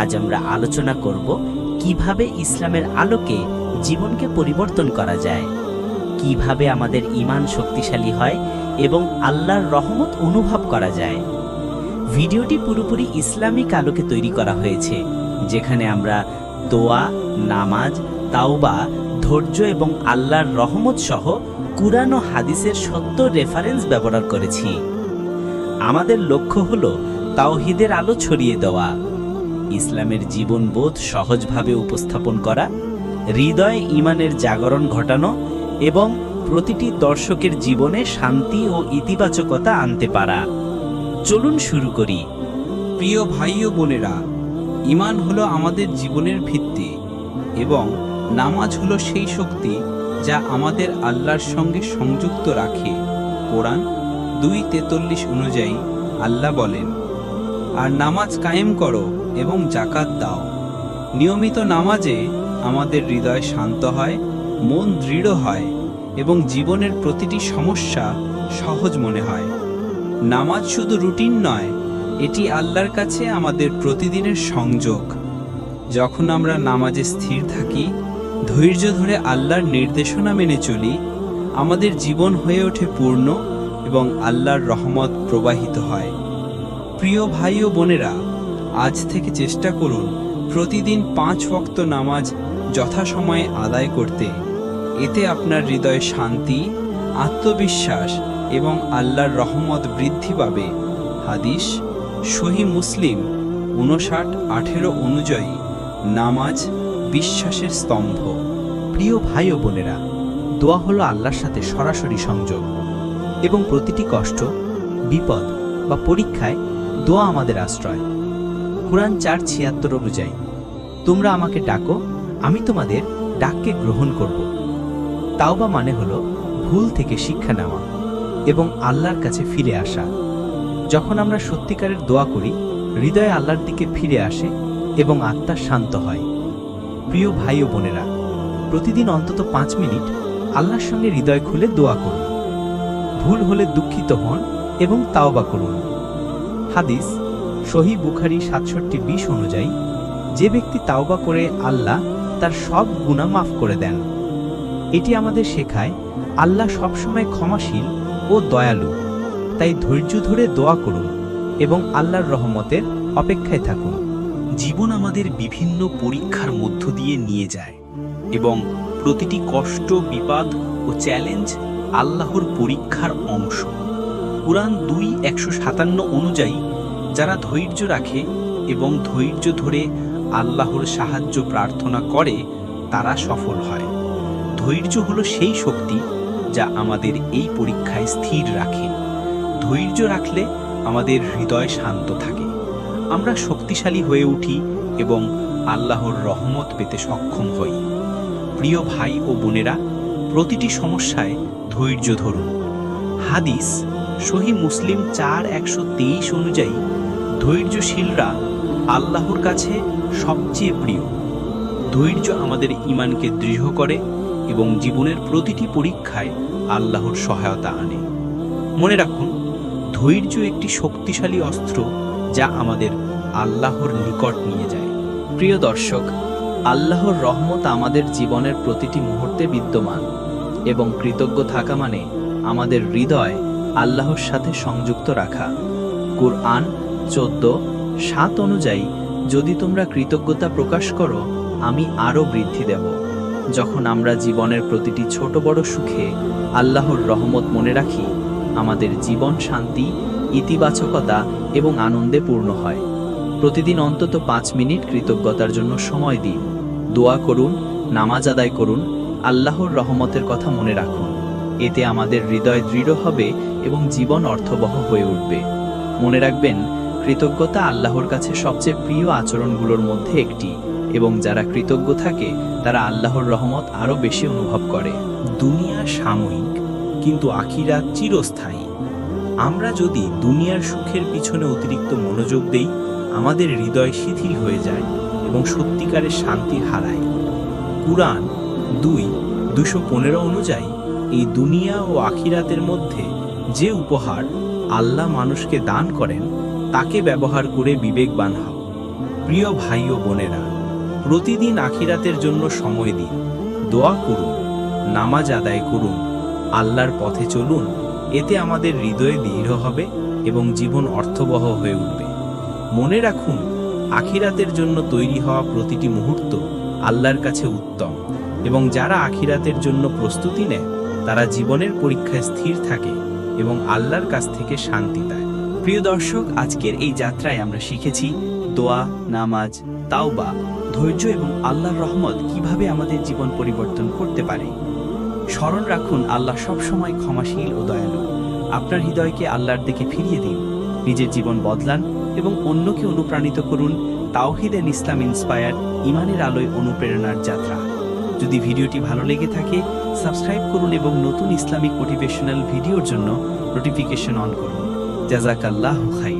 আজ আমরা আলোচনা করব কীভাবে ইসলামের আলোকে জীবনকে পরিবর্তন করা যায়, কীভাবে আমাদের ঈমান শক্তিশালী হয় এবং আল্লাহর রহমত অনুভব করা যায়। ভিডিওটি পুরোপুরি ইসলামিক আলোকে তৈরি করা হয়েছে, যেখানে আমরা দোয়া, নামাজ, তাওবা, ধৈর্য এবং আল্লাহর রহমত সহ কুরআন ও হাদিসের সত্য রেফারেন্স ব্যবহার করেছি। আমাদের লক্ষ্য হল তাওহিদের আলো ছড়িয়ে দেওয়া। ইসলামের জীবনবোধ সহজভাবে উপস্থাপন করা, হৃদয়ে ইমানের জাগরণ ঘটানো এবং প্রতিটি দর্শকের জীবনে শান্তি ও ইতিবাচকতা আনতে পারা। চলুন শুরু করি। প্রিয় ভাই ও বোনেরা ইমান হলো আমাদের জীবনের ভিত্তি এবং নামাজ হলো সেই শক্তি যা আমাদের আল্লাহর সঙ্গে সংযুক্ত রাখে। কোরআন দুই তেতাল্লিশ অনুযায়ী আল্লাহ বলেন আর নামাজ কায়েম করো এবং জাকাত দাও। নিয়মিত নামাজে আমাদের হৃদয় শান্ত হয়, মন দৃঢ় হয় এবং জীবনের প্রতিটি সমস্যা সহজ মনে হয়। নামাজ শুধু রুটিন নয়, এটি আল্লাহর কাছে আমাদের প্রতিদিনের সংযোগ। যখন আমরা নামাজে স্থির থাকি, ধৈর্য ধরে আল্লাহর নির্দেশনা মেনে চলি, আমাদের জীবন হয়ে ওঠে পূর্ণ এবং আল্লাহর রহমত প্রবাহিত হয়। প্রিয় ভাই ও বোনেরা, আজ থেকে চেষ্টা করুন প্রতিদিন পাঁচ ওয়াক্ত নামাজ যথাসময়ে আদায় করতে। এতে আপনার হৃদয়ে শান্তি, আত্মবিশ্বাস এবং আল্লাহর রহমত বৃদ্ধি পাবে। হাদিস, সহি মুসলিম, উনষাট, আঠেরো অনুযায়ী, নামাজ বিশ্বাসের স্তম্ভ। প্রিয় ভাই ও বোনেরা, দোয়া হলো আল্লাহর সাথে সরাসরি সংযোগ এবং প্রতিটি কষ্ট, বিপদ বা পরীক্ষায় দোয়া আমাদের আশ্রয়। কোরআন চার ছিয়াত্তর অনুযায়ী, তোমরা আমাকে ডাকো, আমি তোমাদের ডাককে গ্রহণ করব। তাওবা মানে হলো ভুল থেকে শিক্ষা নেওয়া এবং আল্লাহর কাছে ফিরে আসা। যখন আমরা সত্যিকারের দোয়া করি, হৃদয় আল্লাহর দিকে ফিরে আসে এবং আত্মা শান্ত হয়। প্রিয় ভাই ও বোনেরা, প্রতিদিন অন্তত পাঁচ মিনিট আল্লাহর সঙ্গে হৃদয় খুলে দোয়া করুন। ভুল হলে দুঃখিত হন এবং তাওবা করুন। হাদিস সহি বুখারি সাতষট্টি বিশ অনুযায়ী, যে ব্যক্তি তাওবা করে আল্লাহ তার সব গুণা মাফ করে দেন। এটি আমাদের শেখায়, আল্লাহ সবসময় ক্ষমাশীল ও দয়ালু। তাই ধৈর্য ধরে দোয়া করুন এবং আল্লাহর রহমতের অপেক্ষায় থাকুন। জীবন আমাদের বিভিন্ন পরীক্ষার মধ্য দিয়ে নিয়ে যায় এবং প্রতিটি কষ্ট, বিপদ ও চ্যালেঞ্জ আল্লাহর পরীক্ষার অংশ। কোরআন দুই একশো সাতান্ন অনুযায়ী যারা ধৈর্য রাখে এবং ধৈর্য ধরে আল্লাহর সাহায্য প্রার্থনা করে, তারা সফল হয়। ধৈর্য হলো সেই শক্তি যা আমাদের এই পরীক্ষায় স্থির রাখে। ধৈর্য রাখলে আমাদের হৃদয় শান্ত থাকে। আমরা শক্তিশালী হয়ে উঠি এবং আল্লাহর রহমত পেতে সক্ষম হই। প্রিয় ভাই ও বোনেরা, প্রতিটি সমস্যায় ধৈর্য ধরুন। হাদিস সহি মুসলিম চার একশো তেইশ অনুযায়ী ধৈর্যশীলরা আল্লাহর কাছে সবচেয়ে প্রিয়। ধৈর্য আমাদের ইমানকে দৃঢ় করে এবং জীবনের প্রতিটি পরীক্ষায় আল্লাহর সহায়তা আনে। মনে রাখুন, ধৈর্য একটি শক্তিশালী অস্ত্র যা আমাদের আল্লাহর নিকট নিয়ে যায়। প্রিয় দর্শক, আল্লাহর রহমত আমাদের জীবনের প্রতিটি মুহূর্তে বিদ্যমান এবং কৃতজ্ঞ থাকা মানে আমাদের হৃদয় আল্লাহর সাথে সংযুক্ত রাখা। কুরআন চোদ্দ, সাত অনুযায়ী, যদি তোমরা কৃতজ্ঞতা প্রকাশ করো, আমি আরও বৃদ্ধি দেব। যখন আমরা জীবনের প্রতিটি ছোট বড় সুখে আল্লাহর রহমত মনে রাখি, আমাদের জীবন শান্তি, ইতিবাচকতা এবং আনন্দে পূর্ণ হয়। প্রতিদিন অন্তত পাঁচ মিনিট কৃতজ্ঞতার জন্য সময় দিন। দোয়া করুন, নামাজ আদায় করুন, আল্লাহর রহমতের কথা মনে রাখুন। এতে আমাদের হৃদয় দৃঢ় হবে এবং জীবন অর্থবহ হয়ে উঠবে। মনে রাখবেন, কৃতজ্ঞতা আল্লাহর কাছে সবচেয়ে প্রিয় আচরণগুলোর মধ্যে একটি এবং যারা কৃতজ্ঞ থাকে, তারা আল্লাহর রহমত আরও বেশি অনুভব করে। দুনিয়া সাময়িক, কিন্তু আখিরা চিরস্থায়ী। আমরা যদি দুনিয়ার সুখের পিছনে অতিরিক্ত মনোযোগ দেই, আমাদের হৃদয় শিথিল হয়ে যায় এবং সত্যিকারের শান্তি হারায়। কুরআন দুই দুশো পনেরো অনুযায়ী এই দুনিয়া ও আখিরাতের মধ্যে যে উপহার আল্লাহ মানুষকে দান করেন, তাকে ব্যবহার করে বিবেকবান হও। প্রিয় ভাই ও বোনেরা, প্রতিদিন আখিরাতের জন্য সময় দিন। দোয়া করুন, নামাজ আদায় করুন, আল্লাহর পথে চলুন, এতে আমাদের হৃদয়ে দৃঢ় হবে এবং জীবন অর্থবহ হয়ে উঠবে। মনে রাখুন, আখিরাতের জন্য তৈরি হওয়া প্রতিটি মুহূর্ত আল্লাহর কাছে উত্তম এবং যারা আখিরাতের জন্য প্রস্তুতি নেয় তারা জীবনের পরীক্ষায় স্থির থাকে এবং আল্লাহর কাছ থেকে শান্তি দেয় প্রিয় দর্শক, আজকের এই যাত্রায় আমরা শিখেছি দোয়া, নামাজ, তাওবা, ধৈর্য এবং আল্লাহর রহমত কীভাবে আমাদের জীবন পরিবর্তন করতে পারে। স্মরণ রাখুন, আল্লাহ সবসময় ক্ষমাশীল ও দয়ালু। আপনার হৃদয়কে আল্লাহর দিকে ফিরিয়ে দিন, নিজের জীবন বদলান এবং অন্যকে অনুপ্রাণিত করুন তাওহিদ এন্ড ইসলাম ইন্সপায়ার ইমানের আলোয় অনুপ্রেরণার যাত্রা। যদি ভিডিওটি ভালো লেগে থাকে, সাবস্ক্রাইব করুন এবং নতুন ইসলামিক মোটিভেশনাল ভিডিওর জন্য নোটিফিকেশন অন করুন। জাজাকাল্লাহ খাই